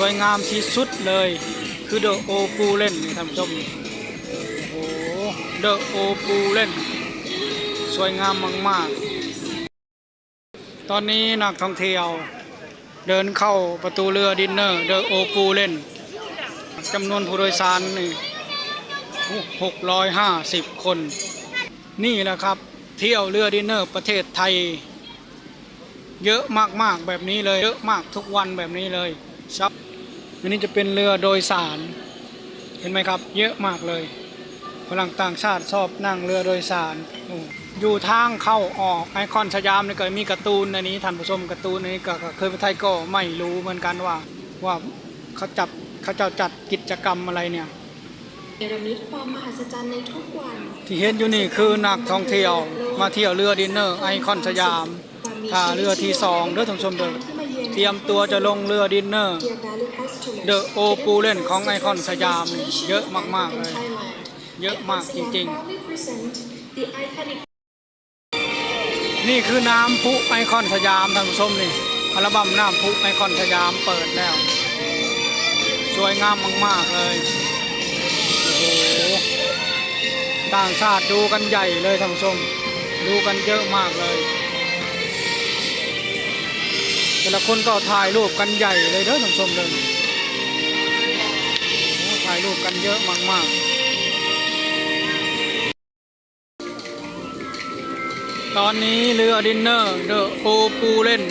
สวยงามที่สุดเลย คือเดอะโอปูเล่นนี่ท่านผู้ชมโอ้โหเดอะโอปูเล่น สวยงามมากๆ ตอนนี้นักท่องเที่ยว เดินเข้าประตูเรือดินเนอร์เดอะโอปูเล่นจำนวนผู้โดยสารนี่หกร้อยห้าสิบคน นี่แหละครับ เที่ยวเรือดินเนอร์ประเทศไทย เยอะมากๆแบบนี้เลย เยอะมากทุกวันแบบนี้เลยครับ อันนี้จะเป็นเรือโดยสาร เห็นไหมครับ เยอะมากเลยฝรั่งต่างชาติชอบนั่งเรือโดยสารโอ้อยู่ทางเข้าออกไอคอนสยามนี่ก็มีการ์ตูนอันนี้ท่านผู้ชมการ์ตูนอันนี้ก็ก็เคยไปไทยก็ไม่รู้เหมือนกันว่าว่าเขาจับเขาจะจัดกิจกรรมอะไรเนี่ยเนรมิตความมหัศจรรย์ในทุกวัน ที่เห็นอยู่นี่คือนักท่องเที่ยวมาเที่ยวเรือดินเนอร์ไอคอนสยามท่าเรือที่สองเด้อท่านผู้ชมเด้อเตรียมตัวจะลงเรือดินเนอร์เดอะโอปูเล่นของไอคอนสยามเยอะมาก ๆ เลย เยอะมากจริง ๆ นี่คือน้ำพุไอคอนสยามท่านผู้ชมนี่อัลบั้มน้ำพุไอคอนสยามเปิดแล้ว สวยงามมาก ๆ เลยโอ้โหต่างชาติดูกันใหญ่เลยท่านผู้ชม ดูกันเยอะมากเลย แต่ละคนก็ถ่ายรูปกันใหญ่เลยเด้อท่านผู้ชมเลยโอ้ถ่ายรูปกันเยอะมากๆ ตอนนี้เรือดินเนอร์เดอะโอปูเล่น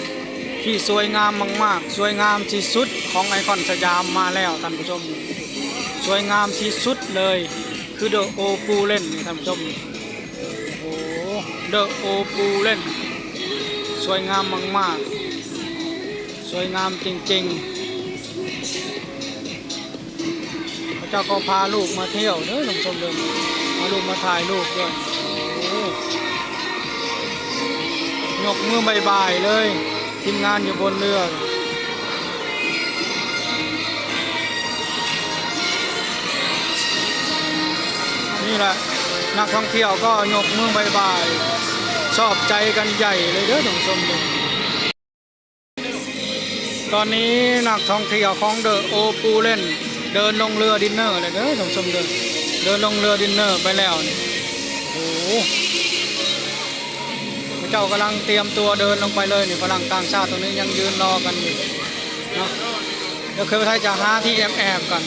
ที่สวยงามมากๆ สวยงามที่สุดของไอคอนสยามมาแล้วท่านผู้ชม สวยงามที่สุดเลย คือเดอะโอปูเล่นท่านผู้ชมโอ้เดอะโอปูเล่น สวยงามมากๆ สวยงามจริงๆ พระเจ้าก็พาลูกมาเที่ยวเด้อท่านผู้ชมเดินมาลูกมาถ่ายรูปด้วยโอ้ยกมือบายบายเลย ทีมงานอยู่บนเรือนี่แหละนักท่องเที่ยวก็ยกมือบายบายชอบใจกันใหญ่เลยเด้อท่านผู้ชมเลย ตอนนี้นักท่องเที่ยวของเดอะโอปูเล่น เดินลงเรือดินเนอร์เลยเด้อท่านผู้ชมเดินเดินลงเรือดินเนอร์ไปแล้วนี่โอ้โหพระเจ้ากำลังเตรียมตัวเดินลงไปเลยนี่ฝรั่งต่างชาติตรงนี้ยังยืนรอกันอยู่เนาะเดี๋ยวเคยไปไทยจะหาที่แอบแอบๆกัน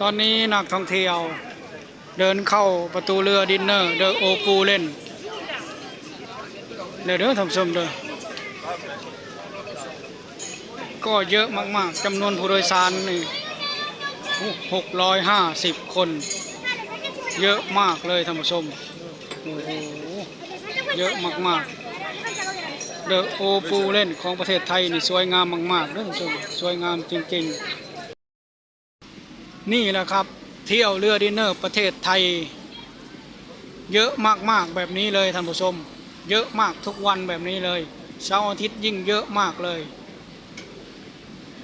ตอนนี้นักท่องเที่ยว เดินเข้าประตูเรือดินเนอร์เดอะโอปูเล่นเดี๋ยวเด้อท่านผู้ชมเด้อ ก็เยอะมากๆจำนวนผู้โดยสารนี่หกร้อยห้าสิบคน เยอะมากเลยท่านผู้ชมโอ้โหเยอะมากๆเดอะโอปูเล่นของประเทศไทยนี่สวยงามมากๆเด้อท่านผู้ชมสวยงามจริงๆ นี่แหละครับ เที่ยวเรือดินเนอร์ประเทศไทย เยอะมากๆแบบนี้เลยท่านผู้ชม เยอะมากทุกวันแบบนี้เลย เช้าร์อาทิตย์ยิ่งเยอะมากเลย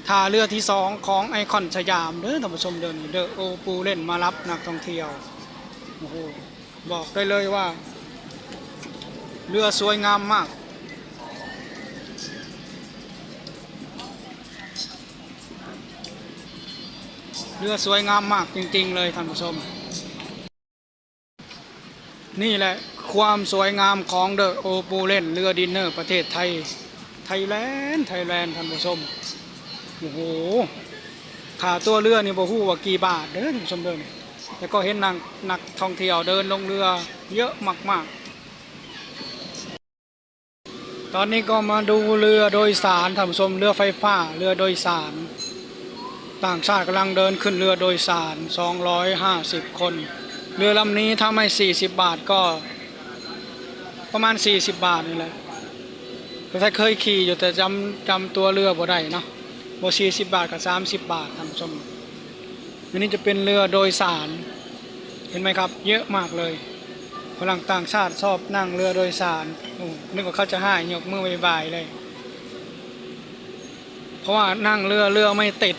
ท่าเรือที่สองของไอคอนสยามเด้อท่านผู้ชมเดินเดอะโอปูเล่นมารับนักท่องเที่ยวโอ้โหบอกได้เลยว่า เรือสวยงามมาก เรือสวยงามมากจริงๆเลยท่านผู้ชม นี่แหละ ความสวยงามของเดอะโอปูเล่นเรือดินเนอร์ประเทศไทย ไทยแลนด์ ไทยแลนด์ท่านผู้ชม โอ้โหค่าตัวเรือนี่บ่ฮู้ว่ากี่บาทเด้อท่านผู้ชมเด้อนี่แต่ก็เห็นนักนักท่องเที่ยวเดินลงเรือเยอะมาก ๆ ตอนนี้ก็มาดูเรือโดยสารท่านผู้ชมเรือไฟฟ้าเรือโดยสาร ต่างชาติกำลังเดินขึ้นเรือโดยสาร 250 คน เรือลำนี้ถ้าไม่ 40 บาทก็ ประมาณ 40 บาทนี่แหละถ้าเคยขี่อยู่แต่จำจำตัวเรือบ่ได้เนาะบ่40 บาทกับ 30 บาทท่านผู้ชมอันนี้จะเป็นเรือโดยสาร เห็นไหมครับ เยอะมากเลยฝรั่งต่างชาติชอบนั่งเรือโดยสารโอ้นึกว่าเขาจะให้ยกมือบายเลย เพราะว่านั่งเรือเรือไม่ติด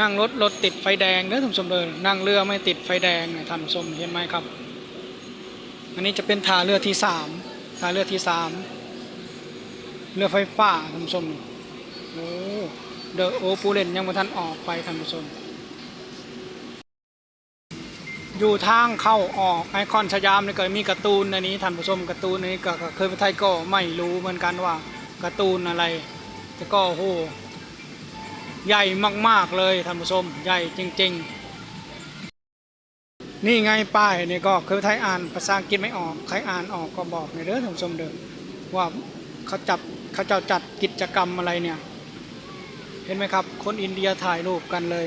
นั่งรถรถติดไฟแดงเด้อท่านผู้ชมเดินนั่งเรือไม่ติดไฟแดงเนี่ยท่านผู้ชมเห็นไหมครับ อันนี้จะเป็นทาเรือที่สามทาเรือที่สามเรือไฟฟ้าท่านผู้ชมโอ้เดอะโอปูเลนยังบ่ทันออกไปท่านผู้ชมอยู่ทางเข้าออกไอคอนสยามนี่ก็มีการ์ตูนอันนี้ท่านผู้ชมการ์ตูนนนี้ก็เคยไปไทยก็ไม่รู้เหมือนกันว่าการ์ตูนอะไรแต่ก็โอ้โหใหญ่มากๆเลยท่านผู้ชมใหญ่จริง ๆ นี่ไงป้ายนี่ก็คือไทยอ่านภาษาอังกฤษไม่ออกใครอ่านออกก็บอกหน่อยเด้อท่านผู้ชมเดิมว่าเขาจับเขาจะจัดกิจกรรมอะไรเนี่ย เห็นไหมครับ คนอินเดียถ่ายรูปกันเลย